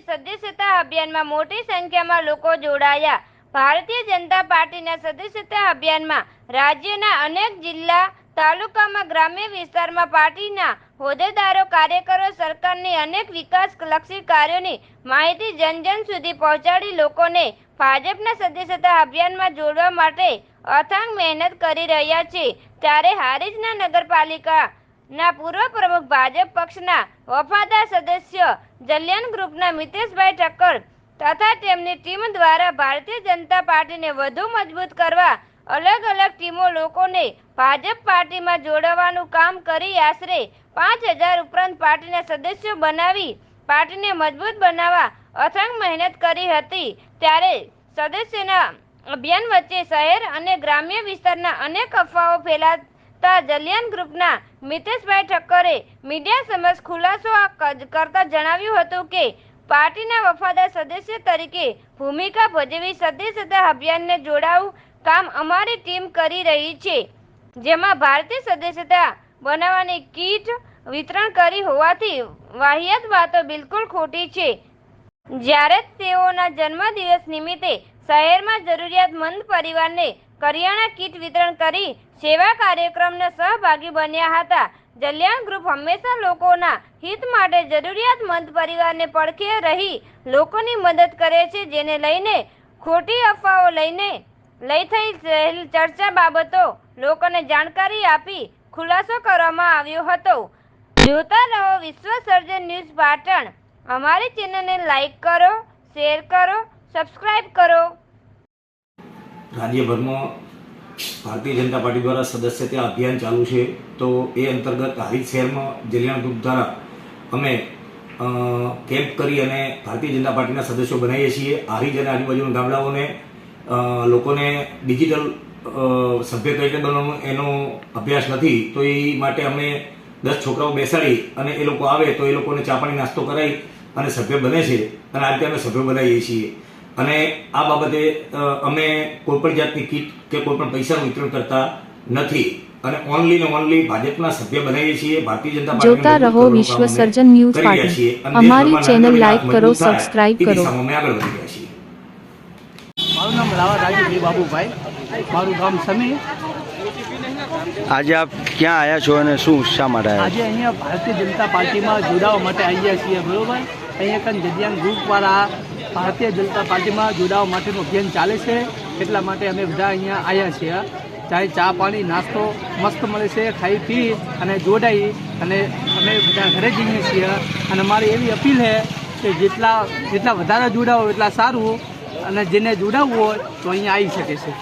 સદસ્યતા અભિયાનમાં મોટી સંખ્યામાં લોકો જોડાયા. ભારતીય જનતા પાર્ટીના સદસ્યતા અભિયાનમાં રાજ્યના અનેક જિલ્લા, તાલુકામાં ગ્રામ્ય વિસ્તારમાં પાર્ટીના હોદ્દેદારો, કાર્યકરો, સરકારની અનેક વિકાસલક્ષી કાર્યોની માહિતી જન જન સુધી પહોંચાડી લોકોને ભાજપના સદસ્યતા અભિયાનમાં જોડવા માટે અથાંગ મહેનત કરી રહ્યા છે. ત્યારે હારીજના નગરપાલિકા ના પૂર્વ પ્રમુખ ભાજપ પક્ષના વફાદાર સદસ્ય જલ્યાન ગ્રુપના મિતેશભાઈ ઠક્કર તથા તેમની ટીમ દ્વારા ભારતીય જનતા પાર્ટીને વધુ મજબૂત કરવા અલગ અલગ ટીમો લોકોને ભાજપ પાર્ટીમાં જોડવાનું કામ કરી આશરે પાંચ હજાર ઉપરાંત પાર્ટીના સદસ્યો બનાવી પાર્ટીને મજબૂત બનાવવા અથાગ મહેનત કરી હતી. ત્યારે સદસ્યના અભિયાન વચ્ચે શહેર અને ગ્રામ્ય વિસ્તારના અનેક અફવાઓ ફેલાતા જલિયન ગ્રુપના મિતેશભાઈ ઠક્કરે મીડિયા સમક્ષ ખુલાસો કરતા જણાવ્યું હતું કે, પાર્ટીના વફાદાર સદસ્ય તરીકે ભૂમિકા ભજવી સદસ્યતા અભિયાનને જોડાવું કામ અમારી ટીમ કરી રહી છે. જેમાં ભારતીય સદસ્યતા બનાવવાની કીટ વિતરણ કરી હોવાથી વાહિયાત વાતો બિલકુલ ખોટી છે. જ્યારે તેઓના જન્મદિવસ નિમિત્તે શહેરમાં જરૂરિયાતમંદ પરિવારને કરિયાણા કીટ વિતરણ કરી સેવા કાર્યક્રમના સહભાગી બન્યા હતા. જલ્યાણ ગ્રુપ હંમેશા લોકોના હિત માટે જરૂરિયાતમંદ પરિવારને પડખે રહી લોકોની મદદ કરે છે, જેને લઈને ખોટી અફવાઓ લઈને લઈ થઈ રહેલ ચર્ચા બાબતો લોકોને જાણકારી આપી ખુલાસો કરવામાં આવ્યો હતો. જોતા રહો વિશ્વ સર્જન ન્યૂઝ પાટણ. અમારી ચેનલને લાઈક કરો, શેર કરો સબસ્ક્રાઈબ કરો. રાજ્યભરમાં ભારતીય જનતા પાર્ટી દ્વારા સદસ્યતા અભિયાન ચાલુ છે, તો એ અંતર્ગત હારી શહેરમાં જલિયાણ ગ્રુપ દ્વારા અમે કેમ્પ કરી અને ભારતીય જનતા પાર્ટીના સદસ્યો બનાવીએ છીએ. હારીજ અને આજુબાજુના ગામડાઓને લોકોને ડિજિટલ સભ્ય તરીકે બનવાનો બનવાનું એનો અભ્યાસ નથી, તો એ માટે અમે દસ છોકરાઓ બેસાડી અને એ લોકો આવે તો એ લોકોને ચા પાણી નાસ્તો કરાવી અને સભ્ય બને છે. અને આ રીતે અમે સભ્યો બનાવીએ છીએ. અને આ બાબતે અમે કોઈ પણ જાતની કીટ કે કોઈપણ પૈસાનું વિતરણ કરતા નથી. અને ઓનલી ને ઓનલી ભાજપના સભ્ય બનાવીએ છીએ. ભારતીય જનતા જોતા રહો વિશ્વ અમે સર્જન ન્યૂઝ પાર્ટી. છીએ. અમારી ચેનલ લાઈક કરો, સબસ્ક્રાઇબ કરો. અમે આગળ વધી રહ્યા છીએ. મારું નામ રાવા રાજુભાઈ બાબુભાઈ. મારું ગામ સમી. આજે આપ ક્યાં આવ્યા છો અને શું શા માટે આજે અહીંયા ભારતીય જનતા પાર્ટીમાં જોડાવા માટે આવ્યા છીએ, બરોબર? અહીંયા કાન જદિયાન ગ્રુપવાળા ભારતીય જનતા પાર્ટીમાં જોડાવા માટેનું અભિયાન ચાલે છે, એટલા માટે અમે બધા અહીંયા આવ્યા છીએ. ચાહે ચા, પાણી, નાસ્તો મસ્ત મળે છે, ખાઈ, પી અને જોડાઈ અને અમે બધા ઘરે જઈએ છીએ. અને મારી એવી અપીલ છે કે જેટલા જેટલા વધારે જોડાવો એટલા સારું. અને જેને જોડાવવું હોય તો અહીંયા આવી શકે છે.